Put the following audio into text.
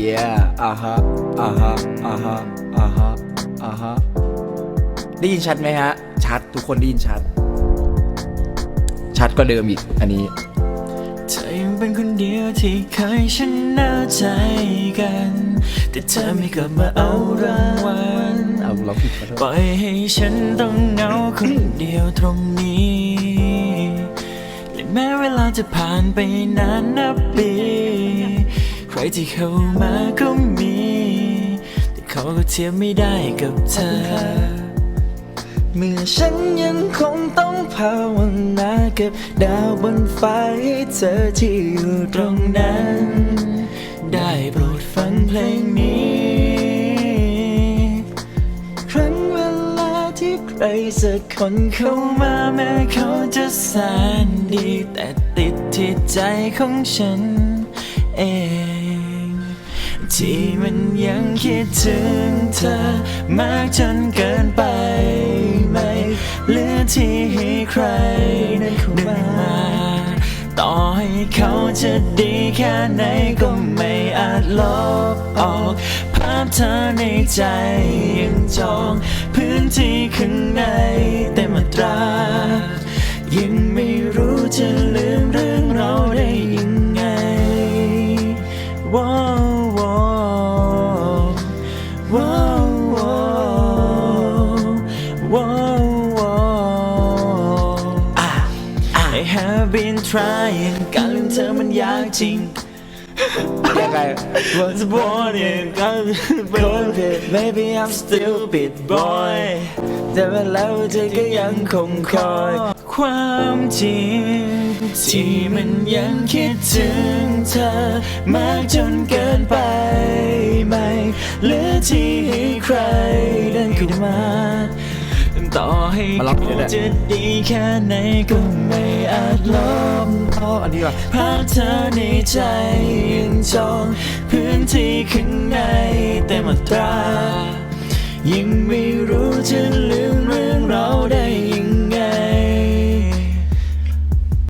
yeah อ่าฮะอ่าฮะอ่าฮะอ่าฮะอ่าฮะได้ยินชัดไหมฮะ ชัดทุกคนได้ยินชัด ชัดก็เดิมอีกอันนี้เธอยังเป็นคนเดียวที่เคยชนะใจกัน แต่เธอไม่กลับมาเอารางวัลเอาเราผิดขอโทปล่ษอยให้ฉันต้องเหงาคนเดียวตรงนี้และแม้เวลาจะผ่านไปนานนับปีใคร ที่เข้ามาก็มี แต่เขาก็เทียบไม่ได้กับเธอ เมื่อฉันยังคงต้องภาวนาเก็บดาวบนฟ้าให้เธอที่อยู่ตรงนั้น ได้โปรดฟังเพลงนี้ ครั้งเวลาที่ใครสักคนเข้ามาแม้เขาจะแสนดี แต่ติดที่ใจของฉัน เอง ที่มันยังคิดถึงเธอ มากจนเกินไปไม่เหลือที่ให้ใครนั้นเข้ามาต่อให้เขาจะดีแค่ไหนก็ไม่อาจลบออก ภาพเธอในใจยังจอง พื้นที่ข้างในเต็มอัตรา ยังไม่รู้จะลืมเรื่องเราได้ have been trying การลืมเธอมันยากจริง ยังไง Was born in COVID Maybe I'm stupid boy แต่ว่าแล้วเธอก็ยังคงคอย ความจริง ที่มันยังคิดถึงเธอ มากจนเกินไปไม่เหลือที่ให้ใครเดินเข้ามา ต่อให้มาล็อกเดี๋ยวเนี่ยจะดีแค่ไหนก็ไม่อาจลบอ๋ออันนี้ว่ะภาพเธอในใจยังจองพื้นที่ข้างในเต็มอัตรายังไม่รู้จะลืม